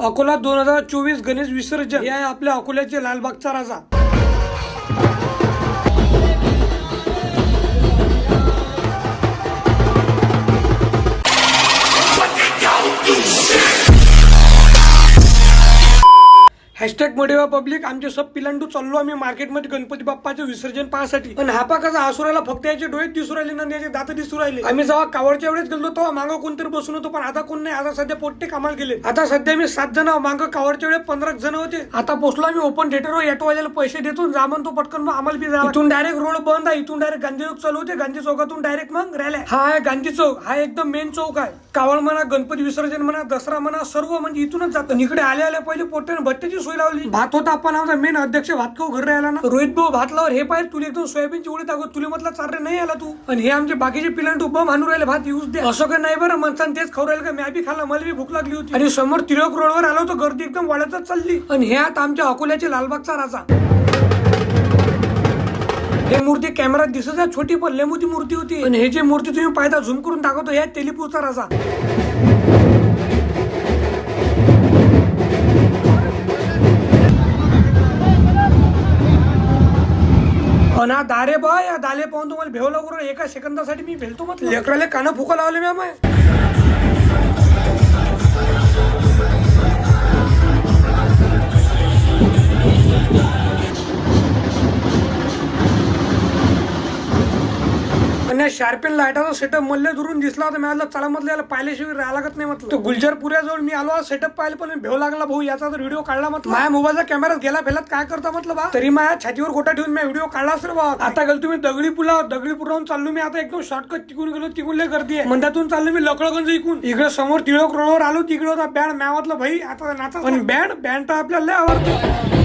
अकोला दोन हजार चोवीस गणेश विसर्जन. हे आहे आपल्या अकोल्याचे लालबागचा राजा. हॅशटॅग मडेवा पब्लिक आमचे सब पिलांडू चाललो आम्ही मार्केटमध्ये गणपती बाप्पाचे विसर्जन पाहण्यासाठी पण हा पा कसा आसुराला फक्त याचे डोळे दिसू राहिले ना याचे दात दिसू राहिले. आम्ही जेव्हा कावडच्या वेळेस गेलो तेव्हा मागं कोणतरी बसून होतो पण आता कोण नाही आता सध्या पोट्टे कामाला गेले आता सध्या मी सात जण माग मागं कावडच्या वेळेस पंधरा जण होते. आता पोचलो आम्ही ओपन थिएटरवर ऑटोवाल्याला पैसे देतो जा म्हणतो पटकन मग आम्हाला बी जावं. इथून डायरेक्ट रोड बंद आहे इथून डायरेक्ट गांधी चौक चालू होते गांधी चौकातून डायरेक्ट मग रॅले हा आहे गांधी चौक हा एकदम मेन चौक आहे. कावड म्हणा गणपती विसर्जन म्हणा दसरा म्हणा सर्व म्हणजे इथूनच जातं. इकडे आले आले पहिले पोट्याने भट्ट्याची सोय लावली. भात होता आपण आमचा मेन अध्यक्ष भात खाऊ घरी राहिला ना. रोहित भाऊ भात लावर हे पाहिजे तुला एकदम सोयाबीनची उडी टाकत तुला म्हटलं चालरे नाही आला तू. आणि हे आमचे बाकीचे पिलांट उभं मानू राहिले भात यूज दे असं काही नाही बरं माणसानं तेच खाऊ राहिलं का? मी बी खाल्ला मला बी भूक लागली होती. आणि समोर तिळक रोडवर आलो तर गर्दी एकदम वाढतच चालली. आणि हे आता आमच्या अकोल्याचे लालबागचा राजा. हे मूर्ती कॅमेरात दिसत आहे छोटी पण लय मोठी मूर्ती होती. आणि हे जे मूर्ती तुम्ही पाहता झूम करून दाखवतो या तेलिपूरचा राजा. अना दारे बा या दाले पाहून तुम्हाला भेव लागू एका सेकंदासाठी मी भेलतो मग लेकराले कानं फुका लावले मॅम आणि शार्पेन लाईटाचा सेटअप मल्ले दुरून दिसला होता मी आलं चला मधलं याला पाहिल्याशिवाय राहा लागत नाही म्हटलं तो गुलजार पुऱ्याजवळ मी आलो सेटअप पाहिलं पण भेव लागला भाऊ याचा तर व्हिडिओ काढला म्हटलं माझ्या मोबाईलचा कॅमेरा गेला फेलत काय करता म्हटलं बा तरी माझ्या छातीवर गोटा ठेवून मी व्हिडिओ काढलाच रे बा आता। गेलो तुम्ही दगडी पुला दगडी पुलावून चाललो मी आता एकदम शॉर्टकट तिकून गेलो तिकून लय गर्दी आहे मंदातून चाललो मी लकडगंज इकून। इकडे समोर टिळक रोडवर आलो तिकडे होता बँड म्या म्हटलं भाई आता नाचा पण बँड बँड तर आपल्याला लय आवडतो.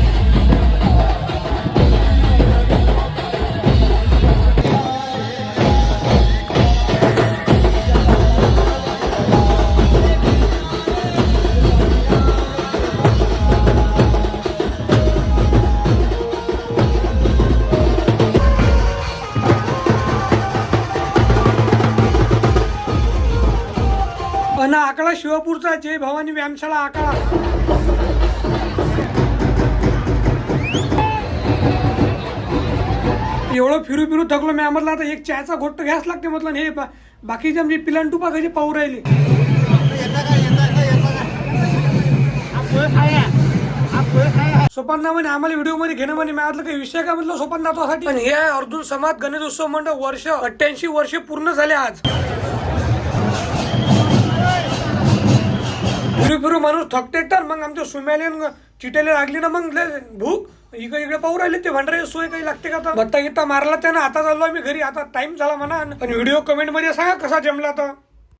त्यांना आकडा शिवपूरचा जय भवानी व्यायामशाळा आकडा. एवढं फिरू फिरू थकलो मी. म्हटलं आता एक चहाचा घोट्ट घ्यास लागते म्हटलं. हे बाकीच्या बाकीचे आमचे पिलांटू कसे पाहू राहिले. सोपांना म्हणे आम्हाला व्हिडिओमध्ये घेणं म्हणे. मी म्हटलं काही विषय का म्हटलं सोपान नातवासाठी पण हे अर्जुन समाज गणेश उत्सव मंडळ वर्ष अठ्ठ्याऐंशी वर्षे पूर्ण झाले आज. फिरू फिरू माणूस थकते तर मग आमच्या सुम्याले चिटेले लागली ना मग भूक. इकडे इकडे पाहू राहिले ते भंडारे सोय काही लागते का आता? बत्ता गित्ता मारला त्यानं आता चाललो आम्ही घरी आता टाइम झाला म्हणा. आणि व्हिडिओ कमेंटमध्ये सांगा कसा जमला आता